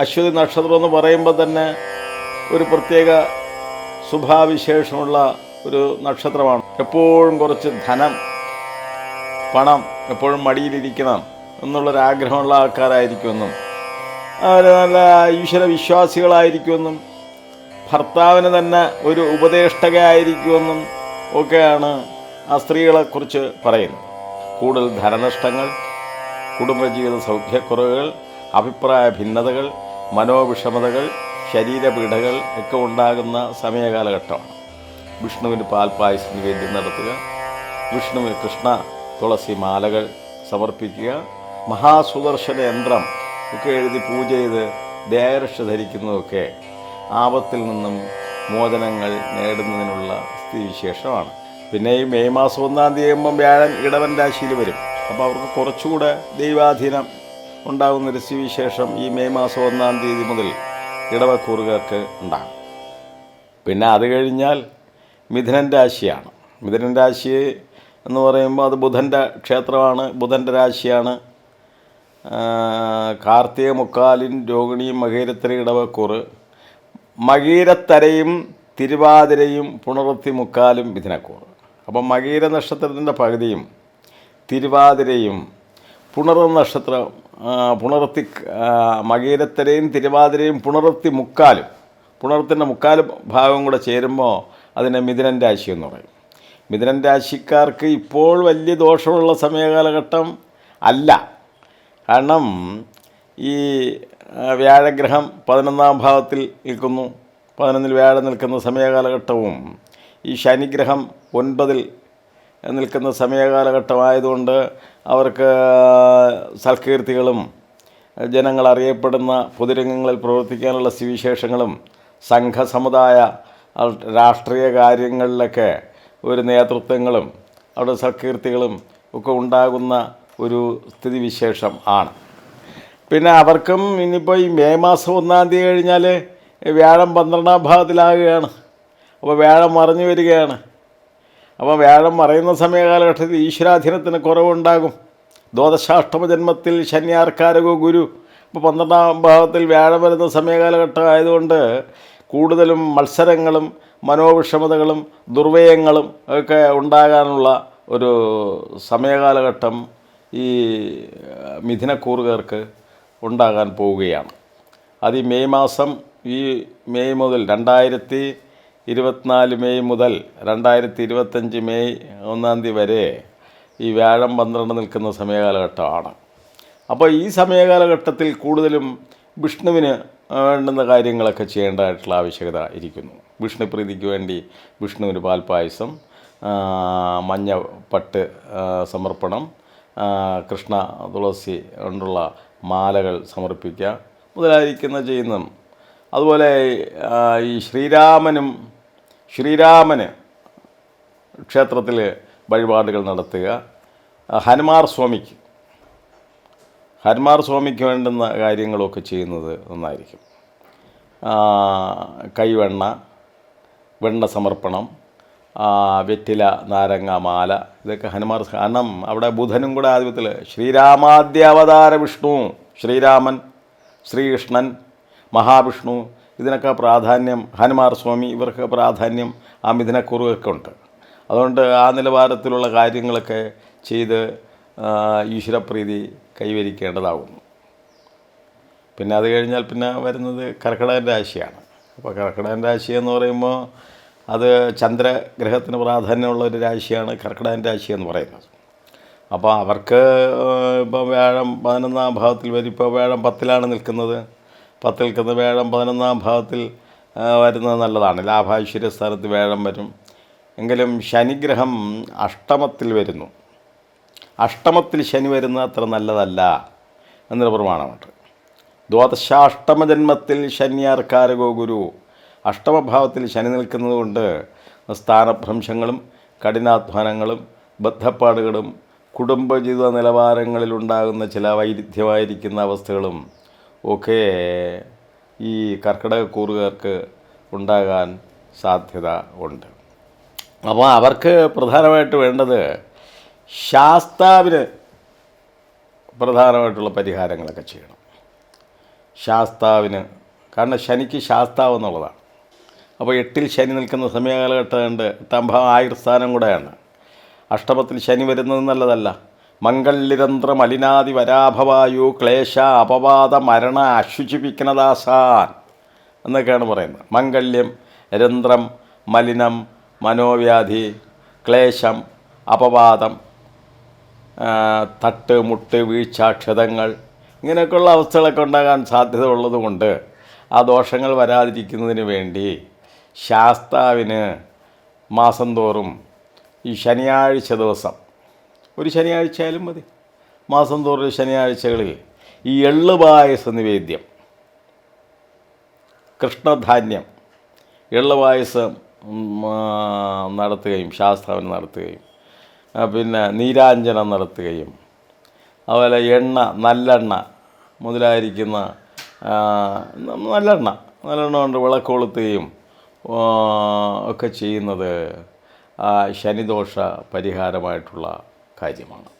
അശ്വതി നക്ഷത്രം എന്ന് പറയുമ്പോൾ തന്നെ ഒരു പ്രത്യേക സ്വഭാവിശേഷമുള്ള ഒരു നക്ഷത്രമാണ്. എപ്പോഴും കുറച്ച് ധനം പണം എപ്പോഴും മടിയിലിരിക്കണം എന്നുള്ളൊരാഗ്രഹമുള്ള ആൾക്കാരായിരിക്കുമെന്നും അവർ നല്ല ഈശ്വര വിശ്വാസികളായിരിക്കുമെന്നും ഭർത്താവിന് തന്നെ ഒരു ഉപദേഷ്ടകയായിരിക്കുമെന്നും ഒക്കെയാണ് ആ സ്ത്രീകളെക്കുറിച്ച് പറയുന്നത്. കൂടുതൽ ധനനഷ്ടങ്ങൾ കുടുംബജീവിത സൗഖ്യക്കുറവുകൾ അഭിപ്രായ ഭിന്നതകൾ മനോവിഷമതകൾ ശരീരപീഠകൾ ഒക്കെ ഉണ്ടാകുന്ന സമയകാലഘട്ടമാണ്. വിഷ്ണുവിന് പാൽപ്പായസം നിവേദ്യം നടത്തുക വിഷ്ണുവിന് കൃഷ്ണ തുളസി മാലകൾ സമർപ്പിക്കുക മഹാസുദർശന യന്ത്രം ഒക്കെ എഴുതി പൂജ ചെയ്ത് ദേഹരക്ഷ ധരിക്കുന്നതൊക്കെ ആപത്തിൽ നിന്നും മോചനങ്ങൾ നേടുന്നതിനുള്ള സ്ഥിതിവിശേഷമാണ്. പിന്നെ ഈ മെയ് മാസം ഒന്നാം തീയതി ആകുമ്പം വ്യാഴൻ ഇടവൻ രാശിയിൽ വരും. അപ്പോൾ അവർക്ക് കുറച്ചുകൂടെ ദൈവാധീനം ഉണ്ടാകുന്നൊരു രസ്യവിശേഷം ഈ മെയ് മാസം ഒന്നാം തീയതി മുതൽ ഇടവക്കൂറുകാർക്ക് ഉണ്ടാകും. പിന്നെ അത് കഴിഞ്ഞാൽ മിഥുനൻ രാശിയാണ്. മിഥുനൻ രാശി എന്ന് പറയുമ്പോൾ അത് ബുധന്റെ ക്ഷേത്രമാണ് ബുധന്റെ രാശിയാണ്. കാർത്തിക മുക്കാലിൻ രോഹിണിയും മകീരത്തര ഇടവക്കൂറ്. മകീരത്തരയും തിരുവാതിരയും പുണർത്തി മുക്കാലും മിഥുനക്കൂറ്. അപ്പം മകീര നക്ഷത്രത്തിന്റെ പകുതിയും തിരുവാതിരയും പുണർ നക്ഷത്രം പുണർത്തി മകീരത്തരയും തിരുവാതിരയും പുണർത്തി മുക്കാലും പുണർത്തിന്റെ മുക്കാൽ ഭാഗം കൂടെ ചേരുമ്പോൾ അതിനെ മിഥുനൻ രാശി എന്ന് പറയും. മിഥുനൻ രാശിക്കാർക്ക് ഇപ്പോൾ വലിയ ദോഷമുള്ള സമയകാലഘട്ടം അല്ല. കാരണം ഈ വ്യാഴഗ്രഹം പതിനൊന്നാം ഭാവത്തിൽ നിൽക്കുന്നു. പതിനൊന്നിൽ വ്യാഴം നിൽക്കുന്ന സമയകാലഘട്ടവും ഈ ശനിഗ്രഹം ഒൻപതിൽ നിൽക്കുന്ന സമയകാലഘട്ടമായതുകൊണ്ട് അവർക്ക് സൽകീർത്തികളും ജനങ്ങൾ അറിയപ്പെടുന്ന പൊതുരംഗങ്ങളിൽ പ്രവർത്തിക്കാനുള്ള സ്ഥിതിവിശേഷങ്ങളും സംഘസമുദായ സമുദായ രാഷ്ട്രീയ കാര്യങ്ങളിലൊക്കെ ഒരു നേതൃത്വങ്ങളും അവിടെ സൽകീർത്തികളും ഒക്കെ ഉണ്ടാകുന്ന ഒരു സ്ഥിതിവിശേഷം ആണ്. പിന്നെ അവർക്കും ഇനിയിപ്പോൾ ഈ മെയ് മാസം ഒന്നാം തീയതി കഴിഞ്ഞാൽ വ്യാഴം പന്ത്രണ്ടാം ഭാഗത്തിലാകുകയാണ് അപ്പോൾ വ്യാഴം മറിഞ്ഞു വരികയാണ്. അപ്പോൾ വ്യാഴം മറയുന്ന സമയകാലഘട്ടത്തിൽ ഈശ്വരാധീനത്തിന് കുറവുണ്ടാകും. ദ്വാദശാഷ്ടമ ജന്മത്തിൽ ശന്യാർക്കാരകോ ഗുരു. ഇപ്പോൾ പന്ത്രണ്ടാം ഭാവത്തിൽ വ്യാഴം വരുന്ന സമയകാലഘട്ടം ആയതുകൊണ്ട് കൂടുതലും മത്സരങ്ങളും മനോവിഷമതകളും ദുർവ്യയങ്ങളും ഒക്കെ ഉണ്ടാകാനുള്ള ഒരു സമയകാലഘട്ടം ഈ മിഥുനക്കൂറുകാർക്ക് ഉണ്ടാകാൻ പോവുകയാണ്. അത് ഈ മെയ് മാസം ഈ മെയ് മുതൽ രണ്ടായിരത്തി ഇരുപത്തിനാല് മെയ് മുതൽ രണ്ടായിരത്തി ഇരുപത്തഞ്ച് മെയ് ഒന്നാം തീയതി വരെ ഈ വ്യാഴം പന്ത്രണ്ട് നിൽക്കുന്ന സമയകാലഘട്ടമാണ്. അപ്പോൾ ഈ സമയകാലഘട്ടത്തിൽ കൂടുതലും വിഷ്ണുവിന് വേണ്ടുന്ന കാര്യങ്ങളൊക്കെ ചെയ്യേണ്ടതായിട്ടുള്ള ആവശ്യകത ഇരിക്കുന്നു. വിഷ്ണുപ്രീതിക്ക് വേണ്ടി വിഷ്ണുവിന് പാൽപ്പായസം മഞ്ഞ പട്ട് സമർപ്പണം കൃഷ്ണ തുളസി കൊണ്ടുള്ള മാലകൾ സമർപ്പിക്കുക മുതലായിരിക്കുന്ന ചെയ്യുന്നതും. അതുപോലെ ഈ ശ്രീരാമനും ശ്രീരാമന് ക്ഷേത്രത്തിൽ വഴിപാടുകൾ നടത്തുക. ഹനുമാർ സ്വാമിക്ക്. ഹനുമാർ സ്വാമിക്ക് വേണ്ടുന്ന കാര്യങ്ങളൊക്കെ ചെയ്യുന്നത് നന്നായിരിക്കും. കൈവെണ്ണ വെണ്ണ സമർപ്പണം വെറ്റില നാരങ്ങ മാല ഇതൊക്കെ ഹനുമാർ കാരണം അവിടെ ബുധനും കൂടെ ആധിപത്യത്തിൽ ശ്രീരാമാദ്യാവതാര വിഷ്ണു ശ്രീരാമൻ ശ്രീകൃഷ്ണൻ മഹാവിഷ്ണു ഇതിനൊക്കെ പ്രാധാന്യം ഹനുമാർ സ്വാമി ഇവർക്ക് പ്രാധാന്യം ആ മിഥുനക്കുറുകൊക്കെ ഉണ്ട് അതുകൊണ്ട് ആ നിലവാരത്തിലുള്ള കാര്യങ്ങളൊക്കെ ചെയ്ത് ഈശ്വരപ്രീതി കൈവരിക്കേണ്ടതാകുന്നു പിന്നെ അത് കഴിഞ്ഞാൽ പിന്നെ വരുന്നത് കർക്കിടകൻ രാശിയാണ്. അപ്പോൾ കർക്കിടകൻ രാശി എന്ന് പറയുമ്പോൾ അത് ചന്ദ്രഗ്രഹത്തിന് പ്രാധാന്യമുള്ള ഒരു രാശിയാണ് കർക്കിടകൻ രാശി എന്ന് പറയുന്നത്. അപ്പോൾ അവർക്ക് ഇപ്പോൾ വ്യാഴം പതിനൊന്നാം ഭാവത്തിൽ വരും. ഇപ്പോൾ വ്യാഴം പത്തിലാണ് നിൽക്കുന്നത്. പത്തിൽ നിൽക്കുന്ന വേഴം പതിനൊന്നാം ഭാഗത്തിൽ വരുന്നത് നല്ലതാണ്. ലാഭാശ്വര്യ സ്ഥാനത്ത് വേഴം വരും. എങ്കിലും ശനിഗ്രഹം അഷ്ടമത്തിൽ വരുന്നു. അഷ്ടമത്തിൽ ശനി വരുന്ന അത്ര നല്ലതല്ല എന്നൊരു പ്രമാണമുണ്ട്. ദ്വാദശാഷ്ടമ ജന്മത്തിൽ ശനിയാർക്കാരകോ ഗുരു. അഷ്ടമഭാവത്തിൽ ശനി നിൽക്കുന്നത് കൊണ്ട് സ്ഥാനഭ്രംശങ്ങളും കഠിനാധ്വാനങ്ങളും ബദ്ധപ്പാടുകളും കുടുംബജീവിത നിലവാരങ്ങളിലുണ്ടാകുന്ന ചില വൈരുദ്ധ്യമായിരിക്കുന്ന അവസ്ഥകളും ഒക്കെ ഈ കർക്കിടക കൂറുകാർക്ക് ഉണ്ടാകാൻ സാധ്യത ഉണ്ട്. അപ്പോൾ അവർക്ക് പ്രധാനമായിട്ട് വേണ്ടത് ശാസ്താവിന് പ്രധാനമായിട്ടുള്ള പരിഹാരങ്ങളൊക്കെ ചെയ്യണം. ശാസ്താവിന് കാരണം ശനിക്ക് ശാസ്താവ് എന്നുള്ളതാണ്. അപ്പോൾ എട്ടിൽ ശനി നിൽക്കുന്ന സമയകാലഘട്ടമുണ്ട് എട്ടാം ഭാവം ആയുർസ്ഥാനം കൂടെയാണ്. അഷ്ടമത്തിൽ ശനി വരുന്നത് നല്ലതല്ല. മലിനാദി വരാഭവായു ക്ലേശ അപവാദ മരണ അശുചിപ്പിക്കണദാസാൻ എന്നൊക്കെയാണ് പറയുന്നത്. മംഗല്യം രന്ധ്രം മലിനം മനോവ്യാധി ക്ലേശം അപവാദം തട്ട് മുട്ട് വീഴ്ച ക്ഷതങ്ങൾ ഇങ്ങനെയൊക്കെയുള്ള അവസ്ഥകളൊക്കെ ഉണ്ടാകാൻ സാധ്യത ഉള്ളതുകൊണ്ട് ആ ദോഷങ്ങൾ വരാതിരിക്കുന്നതിന് വേണ്ടി ശാസ്താവിന് മാസം തോറും ഈ ശനിയാഴ്ച ദിവസം ഒരു ശനിയാഴ്ച ആയാലും മതി. മാസം തോറും ശനിയാഴ്ചകളിൽ ഈ എള്ള് പായസ നിവേദ്യം കൃഷ്ണധാന്യം എള്ള് പായസം നടത്തുകയും ശാസ്താവിന് നടത്തുകയും പിന്നെ നീരാഞ്ജനം നടത്തുകയും അതുപോലെ എണ്ണ നല്ലെണ്ണ മുതലായിരിക്കുന്ന നല്ലെണ്ണ നല്ലെണ്ണ കൊണ്ട് വിളക്ക് കൊളുത്തുകയും ഒക്കെ ചെയ്യുന്നത് ആ ശനിദോഷ പരിഹാരമായിട്ടുള്ള 太紧张了